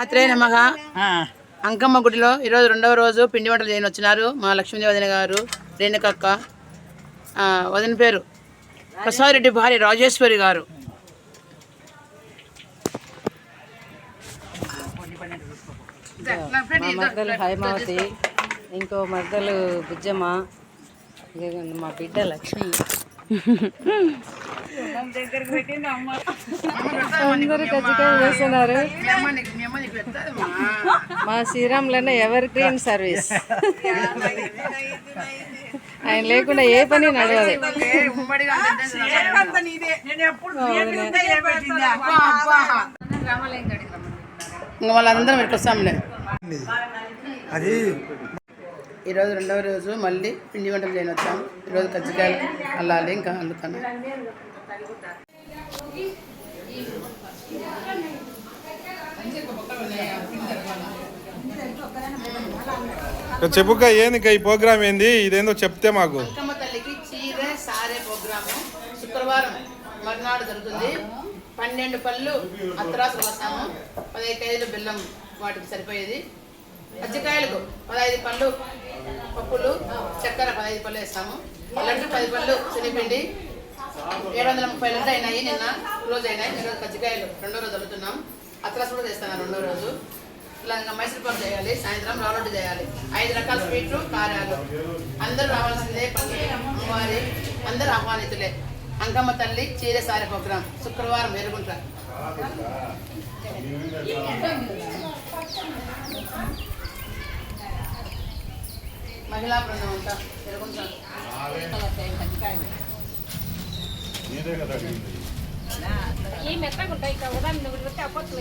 మాత్రే నమః. అంకమ్మ గుడిలో ఈరోజు రెండవ రోజు పిండి వంటలు చేయని వచ్చినారు మా లక్ష్మీదేవి వదిన గారు రేణుకక్క ఆ, వదిన పేరు ప్రసాదరెడ్డి భార్య రాజేశ్వరి గారు. మా మరదలు హైమావతి ఇంకో మరదలు బుజ్జమ్మ మా బిడ్డ లక్ష్మి. అందరూ కజ్జికాయలు వేస్తున్నారు మా శ్రీరాములన్న ఎవర్ గ్రీన్ సర్వీస్? ఆయన లేకుండా ఏ పని నడవదు. ఇంకా వాళ్ళందరం ఇక్కడికి వస్తాంలే. అది ఈరోజు రెండవ రోజు మళ్ళీ పిండి వంటలు చేయని వచ్చాం ఈరోజు కజ్జికాయలు అల్లాలి ఇంకా అందుకని. చెప్పుక ఏంది ఈ ప్రోగ్రామ్ ఏంది? ఇదేందో చెప్తే మాకు. అంకమ్మ తల్లికి చీర సారే ప్రోగ్రాము. శుక్రవారం మర్నాడు జరుగుతుంది. పన్నెండు పళ్ళు అత్తరాసులు వస్తాము. పదహైదు కేజీలు బెల్లం వాటికి సరిపోయేది. పచ్చికాయలకు పదహైదు పళ్ళు పప్పులు చక్కెర పదహైదు పళ్ళు వేస్తాము. లడ్డు పది పళ్ళు శనిపిండి ఏడు వందల ముప్పై లడ్డు అయినాయి నిన్న రోజు అయినాయి ఈరోజు కజ్జికాయలు రెండో రోజు చల్లుతున్నాం అత్తరాసు కూడా చేస్తాను రెండో రోజు. ఇలా మైసూర్ పాకు చేయాలి సాయంత్రం రవ్వ చేయాలి. ఐదు రకాల స్వీట్లు కారాలు. అందరూ రావాల్సిందే పండుగ అమ్మవారి అందరూ ఆహ్వానితులే. అంకమ్మ తల్లి చీర సారి ప్రోగ్రాం శుక్రవారం ఎరుగుంట మహిళా బృందం అంతా ఎరుగుంట ఈ మెత్తగా ఉంటాయి ఇక్కడ ఉదాహరణ నువ్వు పెడితే అప్పట్లు